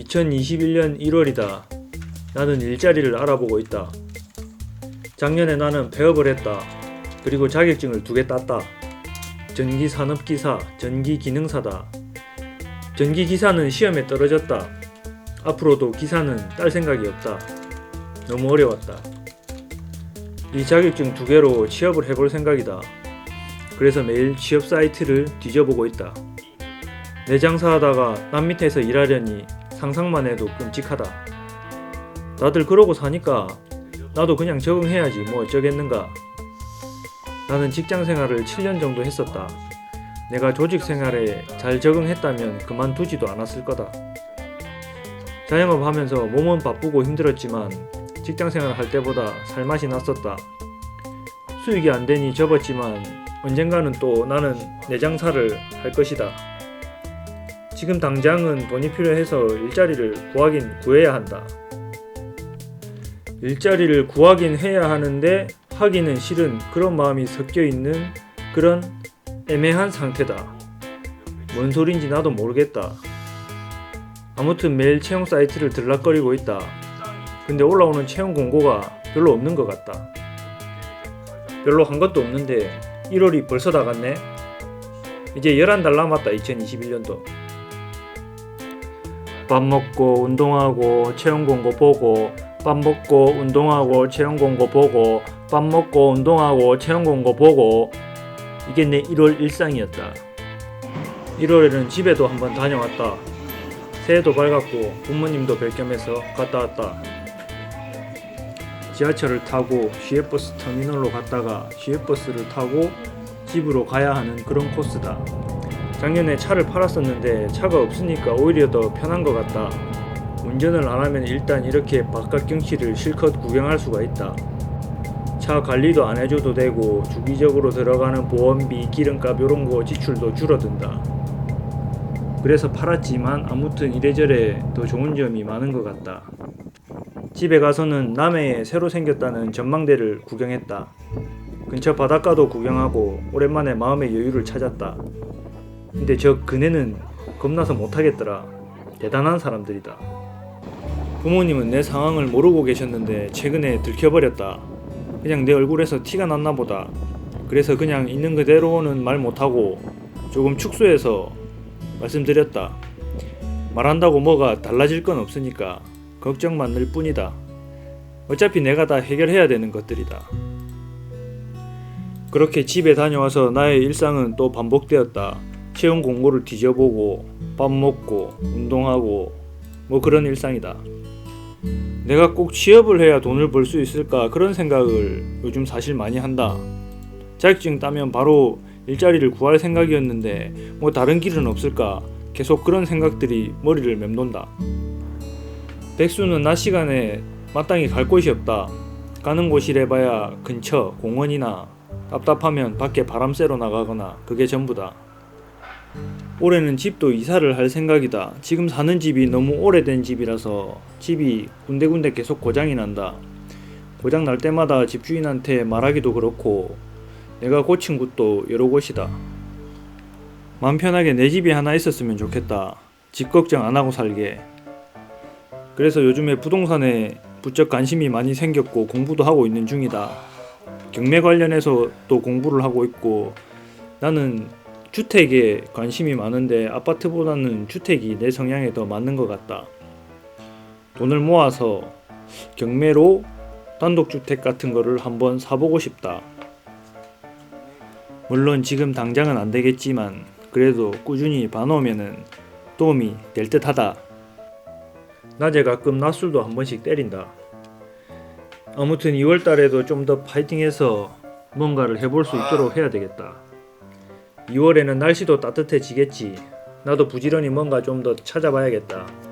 2021년 1월이다. 나는 일자리를 알아보고 있다. 작년에 나는 폐업을 했다. 그리고 자격증을 두 개 땄다. 전기 산업기사, 전기 기능사다. 전기 기사는 시험에 떨어졌다. 앞으로도 기사는 딸 생각이 없다. 너무 어려웠다. 이 자격증 두 개로 취업을 해볼 생각이다. 그래서 매일 취업 사이트를 뒤져보고 있다. 내 장사하다가 남 밑에서 일하려니 상상만 해도 끔찍하다. 다들 그러고 사니까 나도 그냥 적응해야지 뭐 어쩌겠는가. 나는 직장 생활을 7년 정도 했었다. 내가 조직 생활에 잘 적응했다면 그만두지도 않았을 거다. 자영업 하면서 몸은 바쁘고 힘들었지만 직장 생활 할 때보다 살맛이 났었다. 수익이 안 되니 접었지만 언젠가는 또 나는 내 장사를 할 것이다. 지금 당장은 돈이 필요해서 일자리를 구하긴 구해야 한다. 일자리를 구하긴 해야 하는데 하기는 싫은 그런 마음이 섞여 있는 그런 애매한 상태다. 뭔 소린지 나도 모르겠다. 아무튼 매일 채용 사이트를 들락거리고 있다. 근데 올라오는 채용 공고가 별로 없는 것 같다. 별로 한 것도 없는데 1월이 벌써 다 갔네. 이제 11달 남았다 2021년도. 밥 먹고 운동하고 채용 공고 보고 밥 먹고 운동하고 채용 공고 보고 밥 먹고 운동하고 채용 공고 보고 이게 내 1월 일상이었다. 1월에는 집에도 한번 다녀왔다. 새해도 밝았고 부모님도 뵐 겸해서 갔다 왔다. 지하철을 타고 시외버스 터미널로 갔다가 시외버스를 타고 집으로 가야 하는 그런 코스다. 작년에 차를 팔았었는데 차가 없으니까 오히려 더 편한 것 같다. 운전을 안 하면 일단 이렇게 바깥 경치를 실컷 구경할 수가 있다. 차 관리도 안 해줘도 되고 주기적으로 들어가는 보험비, 기름값 이런 거 지출도 줄어든다. 그래서 팔았지만 아무튼 이래저래 더 좋은 점이 많은 것 같다. 집에 가서는 남해에 새로 생겼다는 전망대를 구경했다. 근처 바닷가도 구경하고 오랜만에 마음의 여유를 찾았다. 근데 저 그네는 겁나서 못하겠더라. 대단한 사람들이다. 부모님은 내 상황을 모르고 계셨는데 최근에 들켜버렸다. 그냥 내 얼굴에서 티가 났나 보다. 그래서 그냥 있는 그대로는 말 못하고 조금 축소해서 말씀드렸다. 말한다고 뭐가 달라질 건 없으니까 걱정만 늘 뿐이다. 어차피 내가 다 해결해야 되는 것들이다. 그렇게 집에 다녀와서 나의 일상은 또 반복되었다. 채용 공고를 뒤져보고 밥 먹고 운동하고 뭐 그런 일상이다. 내가 꼭 취업을 해야 돈을 벌 수 있을까 그런 생각을 요즘 사실 많이 한다. 자격증 따면 바로 일자리를 구할 생각이었는데 뭐 다른 길은 없을까 계속 그런 생각들이 머리를 맴돈다. 백수는 낮 시간에 마땅히 갈 곳이 없다. 가는 곳이래봐야 근처 공원이나 답답하면 밖에 바람 쐬러 나가거나 그게 전부다. 올해는 집도 이사를 할 생각이다. 지금 사는 집이 너무 오래된 집이라서 집이 군데군데 계속 고장이 난다. 고장 날 때마다 집주인한테 말하기도 그렇고 내가 고친 곳도 여러 곳이다. 맘 편하게 내 집이 하나 있었으면 좋겠다. 집 걱정 안 하고 살게. 그래서 요즘에 부동산에 부쩍 관심이 많이 생겼고 공부도 하고 있는 중이다. 경매 관련해서 또 공부를 하고 있고 나는 주택에 관심이 많은데 아파트보다는 주택이 내 성향에 더 맞는 것 같다. 돈을 모아서 경매로 단독주택 같은 거를 한번 사보고 싶다. 물론 지금 당장은 안 되겠지만 그래도 꾸준히 봐놓으면은 도움이 될 듯하다. 낮에 가끔 낮술도 한 번씩 때린다. 아무튼 2월 달에도 좀 더 파이팅해서 뭔가를 해볼 수 있도록 해야 되겠다. 2월에는 날씨도 따뜻해지겠지. 나도 부지런히 뭔가 좀 더 찾아봐야겠다.